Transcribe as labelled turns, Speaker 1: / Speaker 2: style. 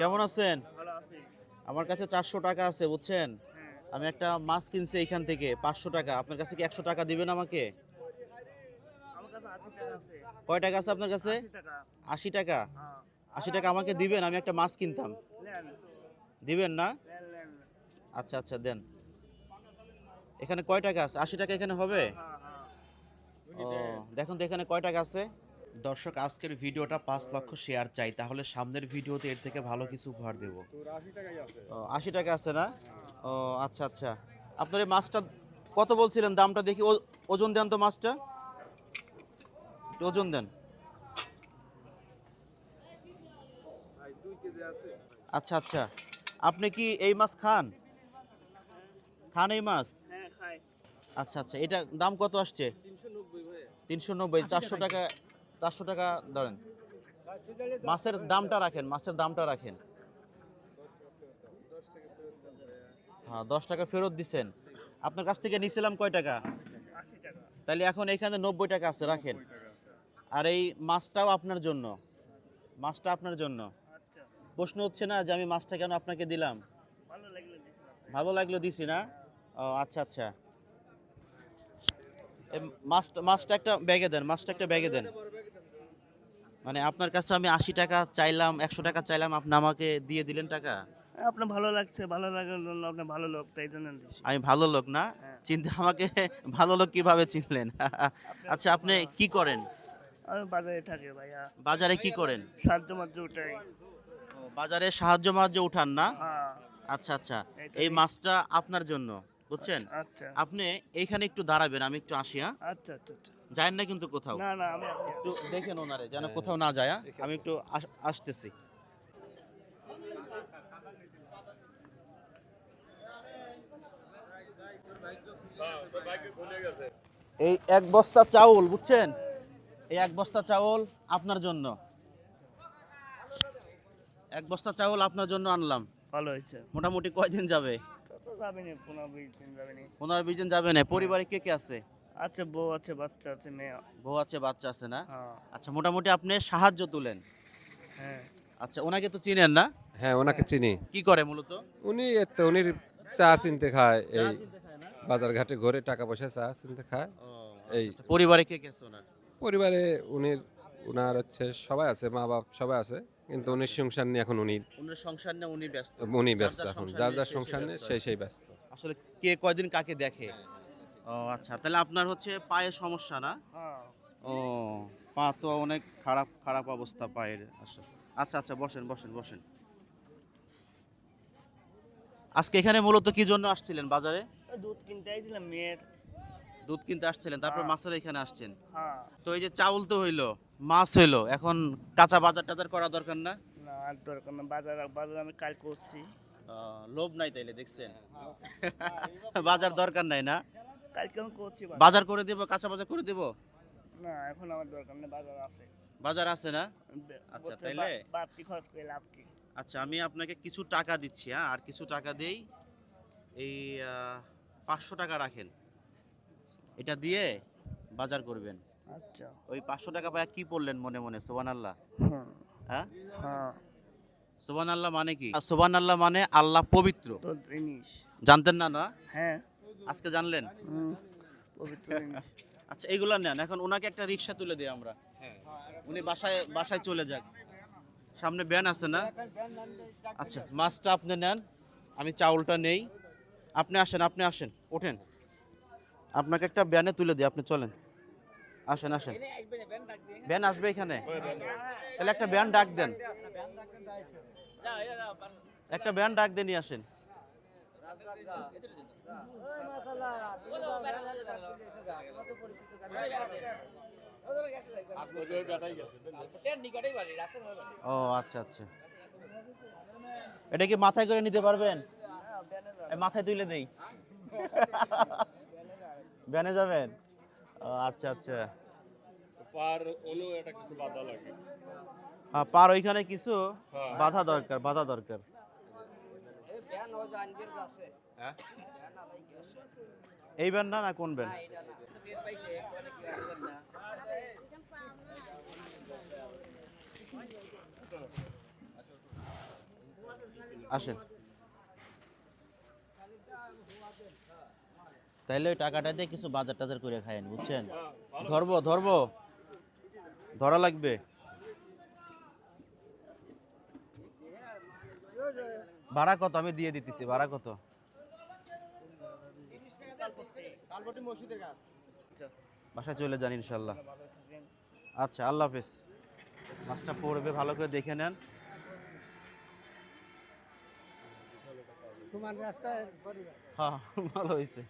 Speaker 1: কেমন আছেন? আমার কাছে চারশো টাকা আছে, বুঝছেন? আমি একটা মাছ কিনছি এইখান থেকে, পাঁচশো টাকা। আপনার কাছে কি একশো টাকা দিবেন আমাকে? কয় টাকা আছে আপনার কাছে?
Speaker 2: আশি টাকা।
Speaker 1: আশি টাকা আমাকে দিবেন, আমি একটা মাছ কিনতাম। দিবেন না? আচ্ছা আচ্ছা দেন। এখানে কয় টাকা আছে? আশি টাকা এখানে হবে? ও, দেখুন তো এখানে কয় টাকা আছে? দর্শক আজকের ভিডিওটা পাঁচ লক্ষ শেয়ার চাই। তাহলে সামনের ভিডিওতে এর থেকে ভালো কিছু উপহার দেব। ও আশি টাকা আছে না? ও আচ্ছা আচ্ছা। আপনার এই মাছটা কত বলছিলেন? দামটা দেখি। ওজন দেন তো মাছটা। একটু ওজন দেন। আচ্ছা আচ্ছা। আপনি কি এই মাছ খান? খান এই মাছ?
Speaker 2: হ্যাঁ খাই।
Speaker 1: আচ্ছা আচ্ছা। এটা দাম কত আসছে? তিনশো নব্বই চারশো টাকা চারশো টাকা ধরেন। মাছের দামটা রাখেন, মাছের দামটা রাখেন। হ্যাঁ দশ টাকা ফেরত দিচ্ছেন আপনার কাছ থেকে নিছিলাম কয় টাকা? তাহলে এখন এখানে নব্বই টাকা আছে, রাখেন। আর এই মাছটাও আপনার জন্য। মাছটা আপনার জন্য। প্রশ্ন হচ্ছে না যে আমি মাছটা কেন আপনাকে দিলাম?
Speaker 2: ভালো লাগল
Speaker 1: দিছি না? ও আচ্ছা আচ্ছা। মাছটা মাছটা একটা ব্যাগে দেন, মাছটা একটা ব্যাগে দেন। মানে আপনার কাছে আমি আশি টাকা চাইলাম একশো টাকা চাইলাম আপনি আমাকে দিয়ে দিলেন টাকা?
Speaker 2: আপনার ভালো লাগছে ভালো লাগার জন্য আপনি ভালো লোক তাই জন্য
Speaker 1: আমি ভালো লোক না?
Speaker 2: হ্যাঁ।
Speaker 1: চিনতে আমাকে ভালো লোক কীভাবে চিনলেন? আচ্ছা আপনি কি করেন?
Speaker 2: আমি বাজারে থাকি ভাইয়া।
Speaker 1: বাজারে কি করেন?
Speaker 2: সাহায্য মাত্র উঠাই।
Speaker 1: বাজারে সাহায্য মাহায্য উঠান না?
Speaker 2: হ্যাঁ।
Speaker 1: আচ্ছা আচ্ছা। এই মাছটা আপনার জন্য বুঝছেন?
Speaker 2: আচ্ছা
Speaker 1: আপনি এইখানে একটু দাঁড়াবেন আমি একটু আসি হ্যাঁ?
Speaker 2: আচ্ছা আচ্ছা আচ্ছা।
Speaker 1: যায়েন না কিন্তু কোথাও।
Speaker 2: না না আমি
Speaker 1: একটু দেখেন ওনারে যেন কোথাও না যায় হ্যাঁ? আমি একটু আসতেছি। এই এক বস্তা চাউল বুঝছেন? এই এক বস্তা চাউল আপনার জন্য। এক বস্তা চাউল আপনার জন্য আনলাম।
Speaker 2: ভালো হয়েছে।
Speaker 1: মোটামুটি কয়দিন যাবে?
Speaker 2: পনেরো বিশ দিন যাবে না।
Speaker 1: পরিবারে কে কে আছে?
Speaker 2: আচ্ছা বউ আছে বাচ্চা আছে মেয়ে।
Speaker 1: বউ আছে বাচ্চা আছে না?
Speaker 2: হ্যাঁ।
Speaker 1: আচ্ছা মোটামুটি আপনি সাহায্য তুলেন।
Speaker 2: হ্যাঁ।
Speaker 1: আচ্ছা ওনাকে তো চিনেন না?
Speaker 3: হ্যাঁ ওনাকে চিনি।
Speaker 1: কি করে মূলত?
Speaker 3: উনি এত উনি চা চিনতে খায় এই বাজার ঘাটে ঘুরে টাকা পয়সা চা চিনতে খায় এই
Speaker 1: আচ্ছা, পরিবারে কে কে আছে ওনার?
Speaker 3: পরিবারে উনি উনার হচ্ছে সবাই আছে মা বাপ সবাই আছে কিন্তু উনি সংসার নিয়ে এখন উনি
Speaker 1: উনার সংসার নিয়ে উনি ব্যস্ত।
Speaker 3: উনি ব্যস্ত এখন যার যার সংসার নিয়ে সেই সেই ব্যস্ত।
Speaker 1: আসলে কে কয়দিন কাকে দেখে? ও আচ্ছা তাহলে আপনার হচ্ছে পায়ের সমস্যা না?
Speaker 2: হ্যাঁ।
Speaker 1: ও পা তো অনেক খারাপ খারাপ অবস্থা পায়ের আসলে। আচ্ছা আচ্ছা বসেন বসেন বসেন। আজকে এখানে মূলত কি জন্য আসছিলেন বাজারে?
Speaker 2: দুধ কিনতে আইছিলাম মেয়ের।
Speaker 1: দুধ কিনতে আসছিলেন তারপর
Speaker 2: হ্যাঁ।
Speaker 1: মাছের এখানে আসছেন।
Speaker 2: হ্যাঁ।
Speaker 1: তো এই যে চাউল তো হইল মাছ হইল এখন কাঁচা বাজার টাজার করা দরকার না?
Speaker 2: না দরকার না বাজার বাজার আমি কাল করছি।
Speaker 1: লোভ নাই তাইলে দেখছেন? বাজার দরকার নাই না?
Speaker 2: করছি বাজার।
Speaker 1: বাজার করে দিব কাঁচা বাজার করে দিব?
Speaker 2: না এখন আমার দরকার নেই বাজার আছে।
Speaker 1: বাজার আছে না?
Speaker 2: বে-
Speaker 1: আচ্ছা, তাইলে?
Speaker 2: বা- বাড়তি খরচ করে লাভ কি?
Speaker 1: আচ্ছা আমি আপনাকে কিছু টাকা দিচ্ছি হ্যাঁ? আর কিছু টাকা দেই। এই পাঁচশো টাকা রাখেন। এটা দিয়ে বাজার করবেন।
Speaker 2: আচ্ছা।
Speaker 1: ওই পাঁচশো টাকা পায় কি পড়লেন মনে মনে? সোবান আল্লাহ হ্যাঁ?
Speaker 2: হ্যাঁ।
Speaker 1: সোবান আল্লাহ মানে কি? সোবান আল্লাহ মানে আল্লাহ পবিত্র।
Speaker 2: তো জিনিস
Speaker 1: জানতেন না না?
Speaker 2: হ্যাঁ।
Speaker 1: আজকে জানলেন? আচ্ছা এইগুলো নেন। এখন ওনাকে একটা রিক্সা তুলে দিই আমরা। উনি বাসায় বাসায় চলে যাক। সামনে ব্যান আছে না? আচ্ছা মাছটা আপনি নেন। আমি চাউলটা নেই। আপনি আসেন আপনি আসেন। ওঠেন। আপনাকে একটা ব্যানে তুলে দিই, আপনি চলেন। আসেন আসেন। ব্যান আসবে এখানে? তাহলে একটা ব্যান ডাক দেন। একটা ব্যান ডাক দিয়ে আসেন। ও আচ্ছা আচ্ছা। এটা কি মাথায় করে নিতে পারবেন? মাথায় তুলে দেই। ব্যানে যাবেন? ও আচ্ছা আচ্ছা।
Speaker 4: পার অনু এটা কিছু বাধা লাগে।
Speaker 1: হ্যাঁ, পার ওইখানে কিছু
Speaker 4: হ্যাঁ।
Speaker 1: বাধা দরকার বাধা দরকার। ব্যান না না কোন ব্যান আসেন। তাইলে ওই টাকাটা দিয়ে কিছু বাজার টাজার করে খায়েন বুঝছেন? ধরবো ধরবো। ধরা লাগবে। ভাড়া কত? আমি দিয়ে দিতেছি ভাড়া কত? বাসায় চলে যান ইনশাল্লাহ আচ্ছা আল্লাহ হাফেজ। মাছটা পড়বে ভালো করে দেখে নেন।
Speaker 5: তোমার রাস্তা
Speaker 1: হ্যাঁ ভালো হয়েছে।